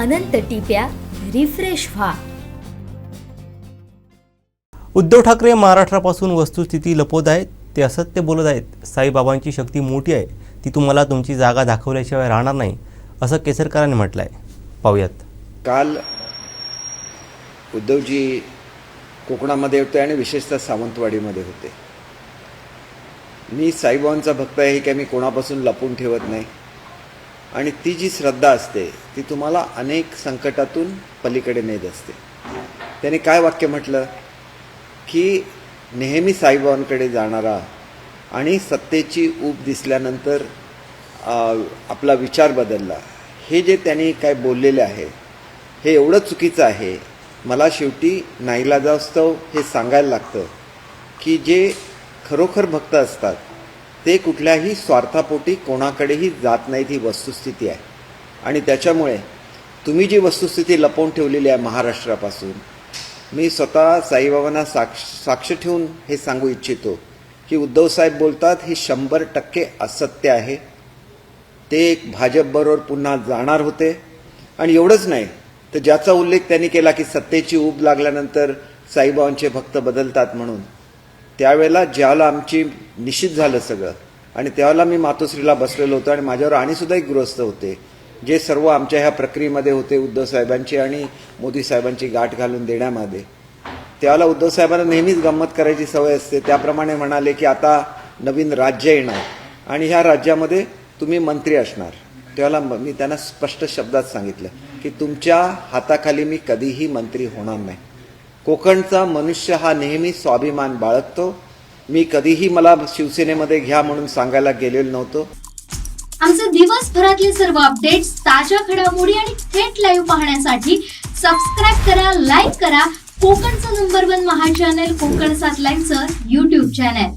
अनंत टिप्या refresh व्हा. उद्धव ठाकरे महाराष्ट्रापासून वस्तुस्थिती लपवत आहेत ते असत्य बोलत आहेत. साईबाबांची शक्ती मोठी आहे. ती तुम्हाला तुमची जागा दाखवल्याशिवाय राहणार नाही असं केसरकरांनी म्हटलं आहे पाहूयात. काल उद्धवजी कोकणामध्ये होते आणि विशेषतः सावंतवाडीमध्ये होते. मी साईबाबांचा भक्त आहे की मी कोणापासून लपून ठेवत नाही. आणि ती जी श्रद्धा असते ती तुम्हाला अनेक संकटातून पलीकडे नेत असते. त्याने काय वाक्य म्हटलं? की नेहमी साईबाबांकडे जाणारा आणि सत्तेची ऊब दिसल्यानंतर आपला विचार बदलला. हे जे त्यांनी काय बोललेले आहे हे एवढं चुकीचं आहे. मला शेवटी नाईलाजास्तव हे सांगायला लागतं की जे खरोखर भक्त असतात ते कुठल्याही स्वार्थापोटी कोणाकडेही जात नाहीत ही वस्तुस्थिती आहे. आणि त्याच्यामुळे तुम्ही जी वस्तुस्थिती लपवून ठेवलेली आहे महाराष्ट्रापासून मी स्वतः साईबाबांना साक्ष साक्ष ठेवून हे सांगू इच्छितो की उद्धवसाहेब बोलतात हे शंभर टक्के असत्य आहे. ते एक भाजपबरोबर पुन्हा जाणार होते. आणि एवढंच नाही तर ज्याचा उल्लेख त्यांनी केला की सत्तेची ऊब लागल्यानंतर साईबाबांचे भक्त बदलतात म्हणून. त्यावेळेला ज्यावेळेला आमची निश्चित झालं सगळं आणि त्यावेळेला मी मातोश्रीला बसलेलो होतो आणि माझ्यावर आणिसुद्धा एक गृहस्थ होते जे सर्व आमच्या ह्या प्रक्रियेमध्ये होते उद्धव साहेबांची आणि मोदी साहेबांची गाठ घालून देण्यामध्ये त्यावेळेला उद्धव साहेबांना नेहमीच गंमत करायची सवय असते त्याप्रमाणे म्हणाले की आता नवीन राज्य येणार आणि ह्या राज्यामध्ये तुम्ही मंत्री असणार. त्याला म- मी त्यांना स्पष्ट शब्दात सांगितलं की तुमच्या हाताखाली मी कधीही मंत्री होणार नाही. कोकणचा मनुष्य हा नेहमी स्वाभिमान बाळगतो. मी कधीही मला शिवसेनेमध्ये घ्या म्हणून सांगायला गेलेलो नव्हतो. आमचे दिवसभरातले सर्व अपडेट्स ताज्या घडामोडी आणि थेट लाईव्ह पाहण्यासाठी सबस्क्राईब करा लाईक करा. कोकणचं नंबर वन महा चॅनल कोकण सात लाईव्हचं युट्यूब चॅनल